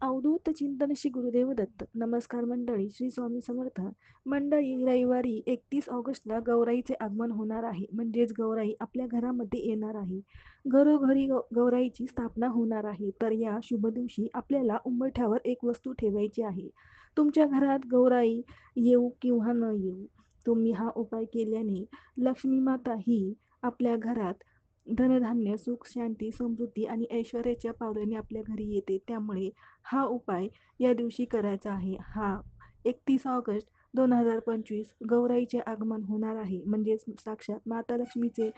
अवधूत चिंतन श्री गुरुदेव दत्त. नमस्कार मंडळी श्री स्वामी समर्थ. मंडळी रविवारी एकतीस ऑगस्टला गौराईचे आगमन होणार आहे. म्हणजेच गौराई आपल्या घरामध्ये येणार आहे. घरोघरी गौराईची स्थापना होणार आहे. तर या शुभ दिवशी आपल्याला उंबरठ्यावर एक वस्तू ठेवायची आहे. तुमच्या घरात गौराई येऊ किंवा न येऊ तुम्ही हा उपाय केल्याने लक्ष्मी माता ही आपल्या घरात धनधान्य सुख शांती समृद्धी आणि ऐश्वर्याच्या पावलाने आपल्या घरी येते. त्यामुळे हा उपाय या दिवशी करायचा आहे. हा एकतीस ऑगस्ट दोन हजार पंचवीस गौराईचे आगमन होणार आहे. म्हणजेच साक्षात माता लक्ष्मीचे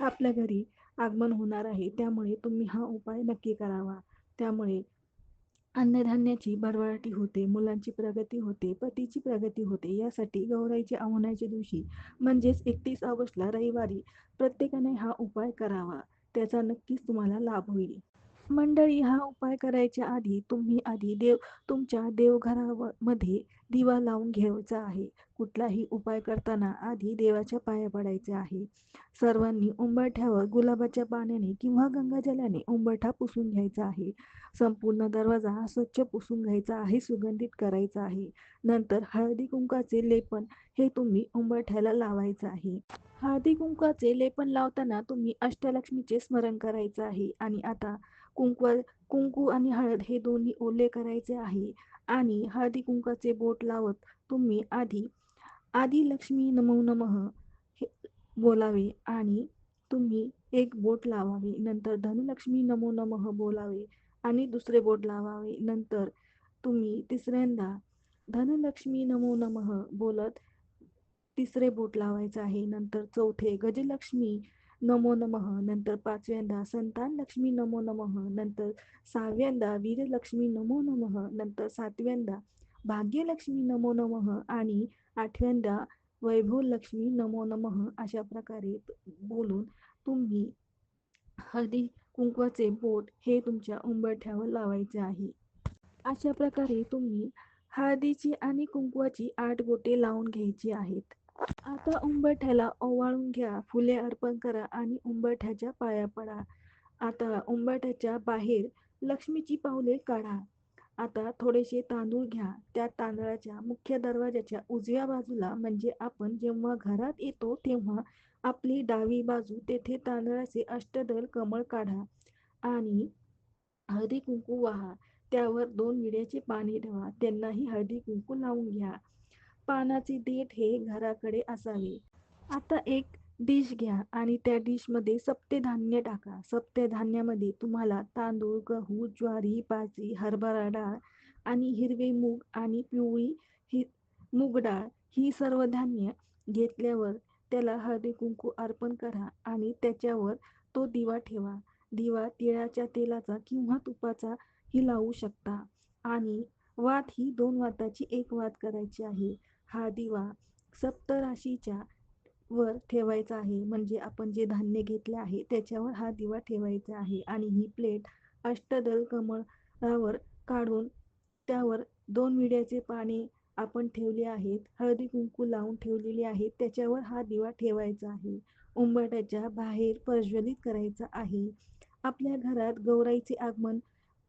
आपल्या घरी आगमन होणार आहे. त्यामुळे तुम्ही हा उपाय नक्की करावा. त्यामुळे अन्नधान्याची भरभराटी होते मुलांची प्रगती होते पतीची प्रगती होते यासाठी गौराईच्या आव्हानाच्या दिवशी म्हणजेच एकतीस ऑगस्टला रविवारी प्रत्येकाने हा उपाय करावा त्याचा नक्कीच तुम्हाला लाभ होईल. मंडळी हा उपाय करायच्या आधी तुम्ही आधी देव तुमच्या देवघरामध्ये दिवा लावून घ्यायचा आहे. कुठलाही उपाय करताना आधी देवाच्या पाया पडायचे आहे. सर्वांनी उंबरठ्यावर गुलाबाच्या पाण्याने किंवा गंगाजलाने उंबरठा पुसून घ्यायचा आहे. संपूर्ण दरवाजा हा स्वच्छ पुसून घ्यायचा आहे सुगंधित करायचा आहे. नंतर हळदी कुंकाचे लेपन हे तुम्ही उंबरठ्याला लावायचं आहे. हळदी कुंकाचे लेपन लावताना तुम्ही अष्टलक्ष्मीचे स्मरण करायचं आहे. आणि आता कुंकू कुंकू आणि हळद हे दोन्ही ओले करायचे आहे. आणि हळदी कुंकाचे बोट लावत तुम्ही आधी आधी लक्ष्मी नमो नमः हे बोलावे आणि तुम्ही एक बोट लावावे नंतर धनलक्ष्मी नमो नमः बोलावे आणि दुसरे बोट लावावे नंतर तुम्ही तिसऱ्यांदा धनलक्ष्मी नमो नमः बोलत तिसरे बोट लावायचं आहे नंतर चौथे गजलक्ष्मी नमो नमः. नंतर पाचव्यांदा संतान लक्ष्मी नमो नमः. नंतर सहाव्यांदा वीरलक्ष्मी नमो नमः. नंतर सातव्यांदा भाग्यलक्ष्मी नमो नमः. आणि आठव्यांदा वैभव लक्ष्मी नमो नमः अशा प्रकारे बोलून तुम्ही हळदी कुंकवाचे बोट हे तुमच्या उंबरठ्यावर लावायचे आहे. अशा प्रकारे तुम्ही हळदीची आणि कुंकवाची आठ बोटे लावून घ्यायची आहेत. आता उंबरठ्याला ओवाळून घ्या. फुले अर्पण करा आणि उंबरठ्याच्या पाया पडा. आता उंबरठ्याच्या बाहेर लक्ष्मीची पावले काढा. आता थोडेसे तांदूळ घ्या. त्या तांदळाच्या मुख्य दरवाजाच्या उजव्या बाजूला म्हणजे आपण जेव्हा घरात येतो तेव्हा आपली डावी बाजू तेथे तांदळाचे अष्टदल कमळ काढा आणि हळदी कुंकू वाहा. त्यावर दोन विड्याचे पाणी ठेवा. त्यांनाही हळदी कुंकू लावून घ्या. पानाचे देठ हे घराकडे असावे. आता एक डिश घ्या आणि त्या डिशमध्ये सप्ते धान्य टाका. सप्ते धान्यामध्ये तुम्हाला तांदूळ गहू ज्वारी बाजरी हरभरा डाळ आणि हिरवे मूग आणि पिवळी ही मूग डाळ ही सर्व धान्य घेतल्यावर त्याला हळदी कुंकू अर्पण करा आणि त्याच्यावर तो दिवा ठेवा. दिवा तिळाच्या तेलाचा किंवा तुपाचा ही लावू शकता. आणि वात ही दोन वाताची एक वात करायची आहे. हा दिवा सप्तराशीच्या वर ठेवायचा आहे. म्हणजे आपण जे धान्य घेतले आहे त्याच्यावर हा दिवा ठेवायचा आहे. आणि ही प्लेट अष्टदल कमळावर काढून त्यावर दोन विड्याचे पाने आपण ठेवले आहेत. हळदी कुंकू लावून ठेवलेली आहेत त्याच्यावर हा दिवा ठेवायचा आहे. उंबाट्याच्या बाहेर प्रज्वलित करायचा आहे. आपल्या घरात गौराईचे आगमन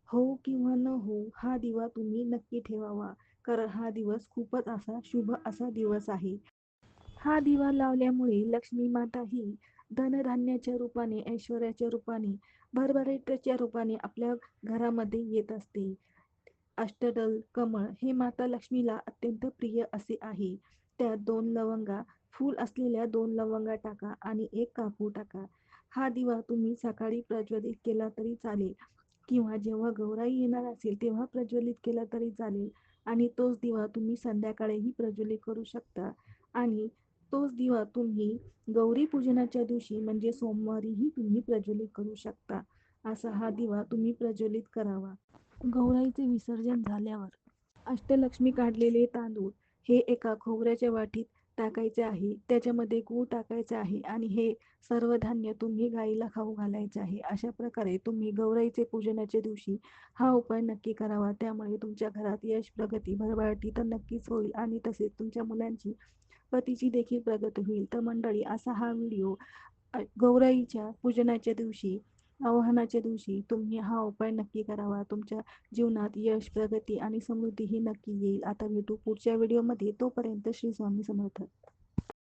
हो किंवा न हो हा दिवा तुम्ही नक्की ठेवावा. कारण हा दिवस खूपच असा शुभ असा दिवस आहे. हा दिवा लावल्यामुळे लक्ष्मी माता ही धनधान्याच्या रूपाने ऐश्वर्याच्या रूपाने भरभराटीच्या रूपाने आपल्या घरामध्ये येत असते. अष्टदल कमळ हे माता लक्ष्मीला अत्यंत प्रिय असे आहे. त्यात दोन लवंगा फूल असलेल्या दोन लवंगा टाका आणि एक कापू टाका. हा दिवा तुम्ही सकाळी प्रज्वलित केला तरी चालेल किंवा जेव्हा गौराई येणार असेल तेव्हा प्रज्वलित केला तरी चालेल. आणि तोच दिवा तुम्ही संध्याकाळीही प्रज्वलित करू शकता. आणि तोच दिवा तुम्ही गौरी पूजनाच्या दिवशी म्हणजे सोमवारीही तुम्ही प्रज्वलित करू शकता. असा हा दिवा तुम्ही प्रज्वलित करावा. गौराईचे विसर्जन झाल्यावर अष्टलक्ष्मी काढलेले तांदूळ हे एका खोबऱ्याच्या वाटीत टाकायचे आहे. त्याच्यामध्ये गूळ टाकायचे आहे आणि हे सर्व धान्य तुम्ही गाईला खाऊ घालायचे आहे. अशा प्रकारे तुम्ही गौराईचे पूजनाच्या दिवशी हा उपाय नक्की करावा. त्यामुळे तुमच्या घरात यश प्रगती भरभराटी तर नक्कीच होईल आणि तसेच तुमच्या मुलांची पतीची देखील प्रगती होईल. तर मंडळी असा हा व्हिडिओ गौराईच्या पूजनाच्या दिवशी आवाहनाच्या दिवशी तुम्ही हा उपाय नक्की करावा. तुमच्या जीवनात यश प्रगती आणि समृद्धी ही नक्की येईल. आता भेटू पुढच्या व्हिडिओमध्ये. तोपर्यंत श्री स्वामी समर्थ.